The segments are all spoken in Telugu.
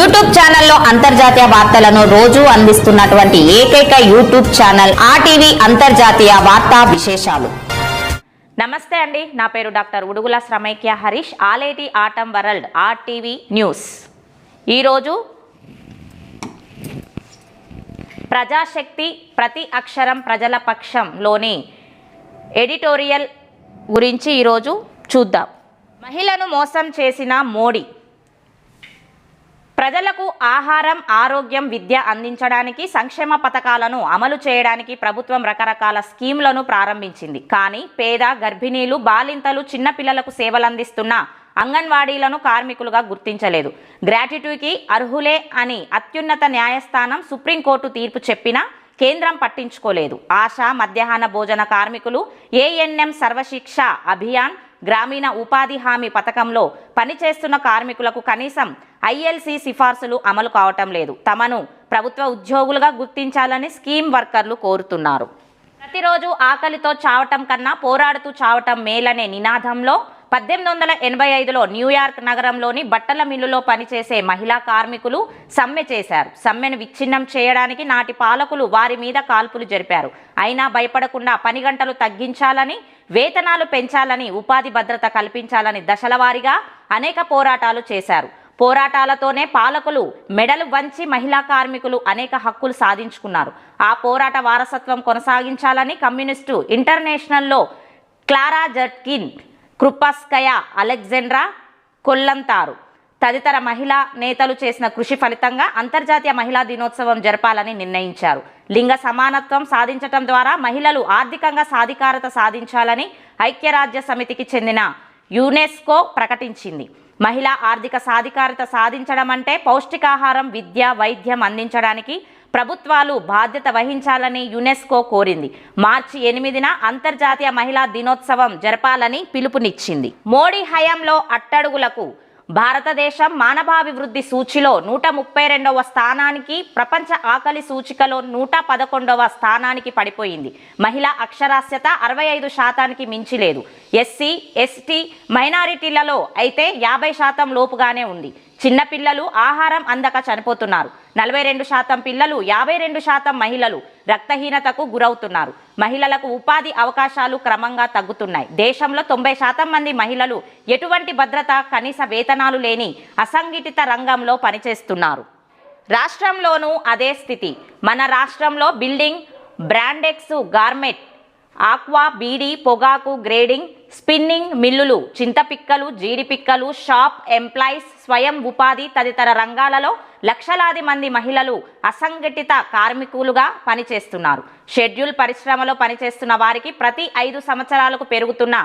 యూట్యూబ్ ఛానల్లో అంతర్జాతీయ వార్తలను రోజు అందిస్తున్నటువంటి ఏకైక యూట్యూబ్ ఛానల్ ఆర్టీవీ అంతర్జాతీయ వార్తా విశేషాలు. నమస్తే అండి నా పేరు doctor Udugula Shramaikya Harish Aleti atom world RTV news. ఈరోజు ప్రజాశక్తి ప్రతి అక్షరం ప్రజల పక్షంలోని ఎడిటోరియల్ గురించి ఈరోజు చూద్దాం. మహిళను మోసం చేసిన మోడీ ప్రజలకు ఆహారం ఆరోగ్యం విద్య అందించడానికి సంక్షేమ పథకాలను అమలు చేయడానికి ప్రభుత్వం రకరకాల స్కీమ్లను ప్రారంభించింది. కానీ పేద గర్భిణీలు బాలింతలు చిన్నపిల్లలకు సేవలందిస్తున్న అంగన్వాడీలను కార్మికులుగా గుర్తించలేదు. గ్రాట్యుటీకి అర్హులే అని అత్యున్నత న్యాయస్థానం సుప్రీంకోర్టు తీర్పు చెప్పినా కేంద్రం పట్టించుకోలేదు. ఆశా మధ్యాహ్న భోజన కార్మికులు ఏఎన్ఎం సర్వశిక్ష అభియాన్ గ్రామీణ ఉపాధి హామీ పథకంలో పనిచేస్తున్న కార్మికులకు కనీసం ఐఎల్సి సిఫార్సులు అమలు కావటం లేదు. తమను ప్రభుత్వ ఉద్యోగులుగా గుర్తించాలని స్కీమ్ వర్కర్లు కోరుతున్నారు. ప్రతిరోజు ఆకలితో చావటం కన్నా పోరాడుతూ చావటం మేలనే నినాదంలో పద్దెనిమిది వందల ఎనభై ఐదులో న్యూయార్క్ నగరంలోని బట్టల మిల్లులో పనిచేసే మహిళా కార్మికులు సమ్మె చేశారు. సమ్మెను విచ్ఛిన్నం చేయడానికి నాటి పాలకులు వారి మీద కాల్పులు జరిపారు. అయినా భయపడకుండా పని గంటలు తగ్గించాలని వేతనాలు పెంచాలని ఉపాధి భద్రత కల్పించాలని దశలవారీగా అనేక పోరాటాలు చేశారు. పోరాటాలతోనే పాలకులు మెడలు వంచి మహిళా కార్మికులు అనేక హక్కులు సాధించుకున్నారు. ఆ పోరాట వారసత్వం కొనసాగించాలని కమ్యూనిస్టు ఇంటర్నేషనల్లో క్లారా జట్కిన్ కృపస్కయ అలెగ్జాండ్రా కొల్లంతారు. తదితర మహిళా నేతలు చేసిన కృషి ఫలితంగా అంతర్జాతీయ మహిళా దినోత్సవం జరపాలని నిర్ణయించారు. లింగ సమానత్వం సాధించటం ద్వారా మహిళలు ఆర్థికంగా సాధికారత సాధించాలని ఐక్యరాజ్య సమితికి చెందిన యునెస్కో ప్రకటించింది. మహిళా ఆర్థిక సాధికారత సాధించడం అంటే పౌష్టికాహారం విద్య వైద్యం అందించడానికి ప్రభుత్వాలు బాధ్యత వహించాలని యునెస్కో కోరింది. మార్చి ఎనిమిదిన అంతర్జాతీయ మహిళా దినోత్సవం జరపాలని పిలుపునిచ్చింది. మోడీ హయాంలో అట్టడుగులకు భారతదేశం మానవాభివృద్ధి సూచిలో నూట ముప్పై రెండవ స్థానానికి ప్రపంచ ఆకలి సూచికలో నూట పదకొండవ స్థానానికి పడిపోయింది. మహిళా అక్షరాస్యత అరవై ఐదు శాతానికి మించి లేదు ఎస్సీ ఎస్టీ మైనారిటీలలో అయితే యాభై శాతం లోపుగానే ఉంది. చిన్నపిల్లలు ఆహారం అందక చనిపోతున్నారు. నలభై రెండు శాతం పిల్లలు యాభై రెండు శాతం మహిళలు రక్తహీనతకు గురవుతున్నారు. మహిళలకు ఉపాధి అవకాశాలు క్రమంగా తగ్గుతున్నాయి. దేశంలో తొంభై శాతం మంది మహిళలు ఎటువంటి భద్రత కనీస వేతనాలు లేని అసంఘటిత రంగంలో పనిచేస్తున్నారు. రాష్ట్రంలోనూ అదే స్థితి. మన రాష్ట్రంలో building Brandix garment aqua beedi పొగాకు గ్రేడింగ్ స్పిన్నింగ్ మిల్లులు చింతపిక్కలు జీడిపిక్కలు షాప్ ఎంప్లాయీస్ స్వయం ఉపాధి తదితర రంగాలలో లక్షలాది మంది మహిళలు అసంఘటిత కార్మికులుగా పనిచేస్తున్నారు. షెడ్యూల్ పరిశ్రమలో పనిచేస్తున్న వారికి ప్రతి ఐదు సంవత్సరాలకు పెరుగుతున్న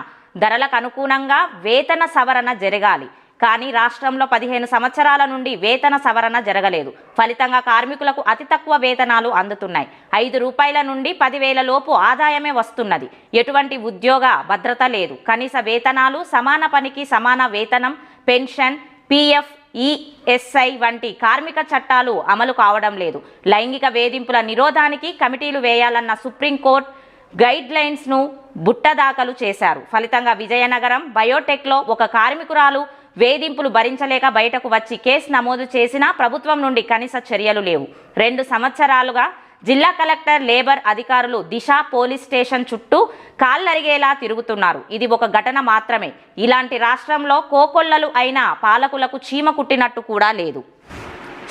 ధరలకు అనుగుణంగా వేతన సవరణ జరగాలి. కానీ రాష్ట్రంలో పదిహేను సంవత్సరాల నుండి వేతన సవరణ జరగలేదు. ఫలితంగా కార్మికులకు అతి తక్కువ వేతనాలు అందుతున్నాయి. ఐదు రూపాయల నుండి పదివేల లోపు ఆదాయమే వస్తున్నది. ఎటువంటి ఉద్యోగ భద్రత లేదు. కనీస వేతనాలు సమాన పనికి సమాన వేతనం పెన్షన్ పిఎఫ్ ఈఎస్ఐ వంటి కార్మిక చట్టాలు అమలు కావడం లేదు. లైంగిక వేధింపుల నిరోధానికి కమిటీలు వేయాలన్న సుప్రీంకోర్టు గైడ్ లైన్స్ను బుట్టదాఖలు చేశారు. ఫలితంగా విజయనగరం బయోటెక్లో ఒక కార్మికురాలు వేధింపులు భరించలేక బయటకు వచ్చి కేసు నమోదు చేసినా ప్రభుత్వం నుండి కనీస చర్యలు లేవు. రెండు సంవత్సరాలుగా జిల్లా కలెక్టర్ లేబర్ అధికారులు దిశ పోలీస్ స్టేషన్ చుట్టూ కాళ్ళరిగేలా తిరుగుతున్నారు. ఇది ఒక ఘటన మాత్రమే. ఇలాంటి రాష్ట్రంలో కోకొల్లలు అయిన పాలకులకు చీమ కుట్టినట్టు కూడా లేదు.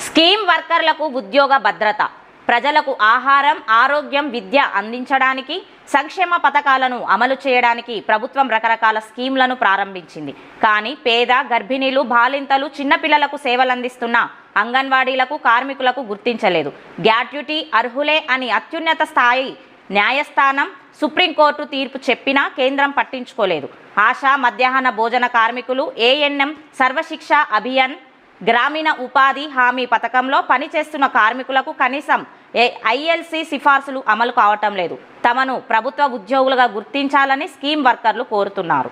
స్కీమ్ వర్కర్లకు ఉద్యోగ భద్రత. ప్రజలకు ఆహారం ఆరోగ్యం విద్య అందించడానికి సంక్షేమ పథకాలను అమలు చేయడానికి ప్రభుత్వం రకరకాల స్కీమ్లను ప్రారంభించింది. కానీ పేద గర్భిణీలు బాలింతలు చిన్నపిల్లలకు సేవలందిస్తున్న అంగన్వాడీలకు కార్మికులకు గుర్తించలేదు. గ్యాట్యుటీ అర్హులే అని అత్యున్నత స్థాయి న్యాయస్థానం సుప్రీంకోర్టు తీర్పు చెప్పినా కేంద్రం పట్టించుకోలేదు. ఆశా మధ్యాహ్న భోజన కార్మికులు ఏఎన్ఎం సర్వశిక్ష అభియాన్ గ్రామీణ ఉపాధి హామీ పథకంలో పనిచేస్తున్న కార్మికులకు కనీసం ఐఎల్సి సిఫార్సులు అమలు కావటం లేదు. తమను ప్రభుత్వ ఉద్యోగులుగా గుర్తించాలని స్కీమ్ వర్కర్లు కోరుతున్నారు.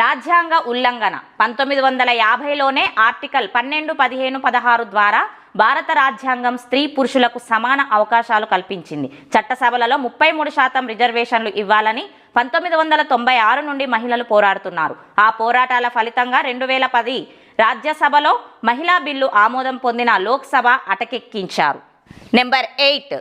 రాజ్యాంగ ఉల్లంఘన పంతొమ్మిది వందల యాభైలోనే ఆర్టికల్ పన్నెండు పదిహేను పదహారు ద్వారా భారత రాజ్యాంగం స్త్రీ పురుషులకు సమాన అవకాశాలు కల్పించింది. చట్టసభలలో ముప్పై మూడు శాతం రిజర్వేషన్లు ఇవ్వాలని పంతొమ్మిది వందల తొంభై ఆరు నుండి మహిళలు పోరాడుతున్నారు. ఆ పోరాటాల ఫలితంగా రెండు వేల పది రాజ్యసభలో మహిళా బిల్లు ఆమోదం పొందిన లోక్సభ అటకెక్కించారు. Number eight.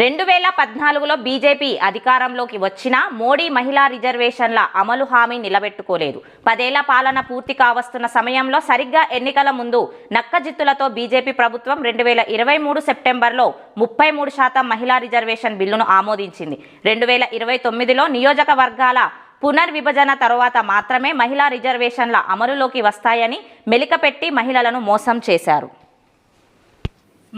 రెండు వేల పద్నాలుగులో బీజేపీ అధికారంలోకి వచ్చినా మోడీ మహిళా రిజర్వేషన్ల అమలు హామీ నిలబెట్టుకోలేదు. పదేళ్ళ పాలన పూర్తి కావస్తున్న సమయంలో సరిగ్గా ఎన్నికల ముందు నక్కజిత్తులతో బీజేపీ ప్రభుత్వం రెండు వేల ఇరవై మూడు సెప్టెంబర్లో ముప్పై మూడు శాతం మహిళా రిజర్వేషన్ బిల్లును ఆమోదించింది. రెండు వేల ఇరవై తొమ్మిదిలో నియోజకవర్గాల పునర్విభజన తరువాత మాత్రమే మహిళా రిజర్వేషన్ల అమలులోకి వస్తాయని మెలికపెట్టి మహిళలను మోసం చేశారు.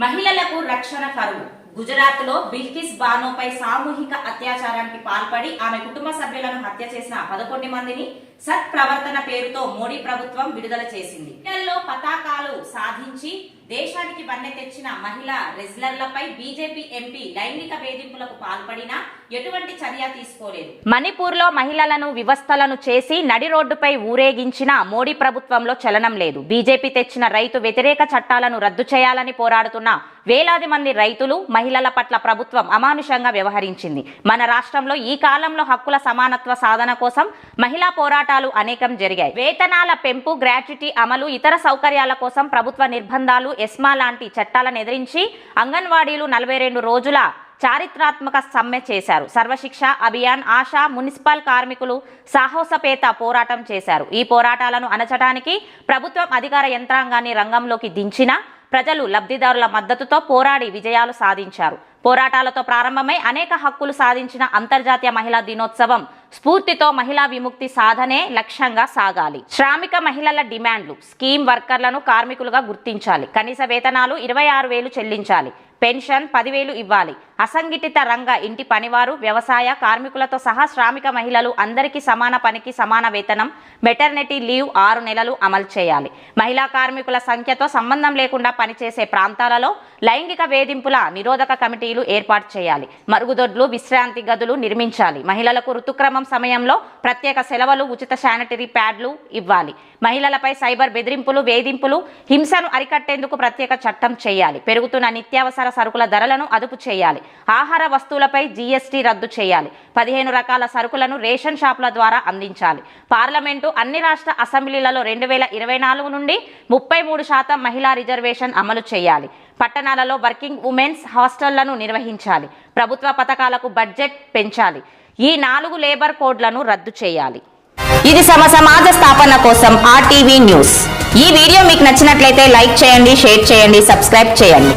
మహిళలకు రక్షణ కరువు. గుజరాత్లో బిల్కిస్ బానోపై సామూహిక అత్యాచారానికి పాల్పడి ఆమె కుటుంబ సభ్యులను హత్య చేసిన పదకొండు మందిని సత్ప్రవర్తన పేరుతో మోడీ ప్రభుత్వం విడుదల చేసింది. క్రీడల్లో పతాకాలు సాధించి దేశానికి వన్నె తెచ్చిన మహిళా రెజ్లర్లపై బీజేపీ ఎంపీ లైంగిక వేధింపులకు పాల్పడినా ఎటువంటి చర్య తీసుకోలేదు. మణిపూర్లో మహిళలను వివస్థలను చేసి నడి రోడ్డుపై ఊరేగించిన మోడీ ప్రభుత్వంలో చలనం లేదు. బీజేపీ తెచ్చిన రైతు వ్యతిరేక చట్టాలను రద్దు చేయాలని పోరాడుతున్న వేలాది మంది రైతులు మహిళల పట్ల ప్రభుత్వం అమానుషంగా వ్యవహరించింది. మన రాష్ట్రంలో ఈ కాలంలో హక్కుల సమానత్వ సాధన కోసం మహిళా పోరాటాలు అనేకం జరిగాయి. వేతనాల పెంపు గ్రాట్యుటీ అమలు ఇతర సౌకర్యాల కోసం ప్రభుత్వ నిర్బంధాలు ఎస్మా లాంటి చట్టాలను ఎదిరించి అంగన్వాడీలు నలభై రెండు రోజుల చారిత్రాత్మక సమ్మె చేశారు. సర్వశిక్ష అభియాన్ ఆశా మున్సిపల్ కార్మికులు సాహసపేత పోరాటం చేశారు. ఈ పోరాటాలను అణచడానికి ప్రభుత్వం అధికార యంత్రాంగాన్ని రంగంలోకి దించిన ప్రజలు లబ్ధిదారుల మద్దతుతో పోరాడి విజయాలు సాధించారు. పోరాటాలతో ప్రారంభమై అనేక హక్కులు సాధించిన అంతర్జాతీయ మహిళా దినోత్సవం స్ఫూర్తితో మహిళా విముక్తి సాధనే లక్ష్యంగా సాగాలి. శ్రామిక మహిళల డిమాండ్లు స్కీమ్ వర్కర్లను కార్మికులుగా గుర్తించాలి. కనీస వేతనాలు ఇరవై ఆరు వేలు చెల్లించాలి. పెన్షన్ పదివేలు ఇవ్వాలి. అసంఘటిత రంగ ఇంటి పనివారు వ్యవసాయ కార్మికులతో సహా శ్రామిక మహిళలు అందరికీ సమాన పనికి సమాన వేతనం మెటర్నిటీ లీవ్ ఆరు నెలలు అమలు చేయాలి. మహిళా కార్మికుల సంఖ్యతో సంబంధం లేకుండా పనిచేసే ప్రాంతాలలో లైంగిక వేధింపుల నిరోధక కమిటీలు ఏర్పాటు చేయాలి. మరుగుదొడ్లు విశ్రాంతి గదులు నిర్మించాలి. మహిళలకు ఋతుక్రమం సమయంలో ప్రత్యేక సెలవులు ఉచిత శానిటరీ ప్యాడ్లు ఇవ్వాలి. మహిళలపై సైబర్ బెదిరింపులు వేధింపులు హింసను అరికట్టేందుకు ప్రత్యేక చట్టం చేయాలి. పెరుగుతున్న నిత్యావసర సరుకుల ధరలను అదుపు చేయాలి. ఆహార వస్తువులపై జీఎస్టీ రద్దు చేయాలి. పదిహేను రకాల సరుకులను రేషన్ షాపుల ద్వారా అందించాలి. పార్లమెంటు అన్ని రాష్ట్ర అసెంబ్లీలలో రెండు వేల ఇరవై నాలుగు నుండి ముప్పై మూడు శాతం మహిళా రిజర్వేషన్ అమలు చేయాలి. పట్టణాలలో వర్కింగ్ ఉమెన్స్ హాస్టళ్ళను నిర్వహించాలి. ప్రభుత్వ పథకాలకు బడ్జెట్ పెంచాలి. ఈ నాలుగు లేబర్ కోడ్లను రద్దు చేయాలి. ఇది సమ సమాజ స్థాపన కోసం ఆర్టీవీ న్యూస్. ఈ వీడియో మీకు నచ్చినట్లయితే లైక్ చేయండి షేర్ చేయండి సబ్స్క్రైబ్ చేయండి.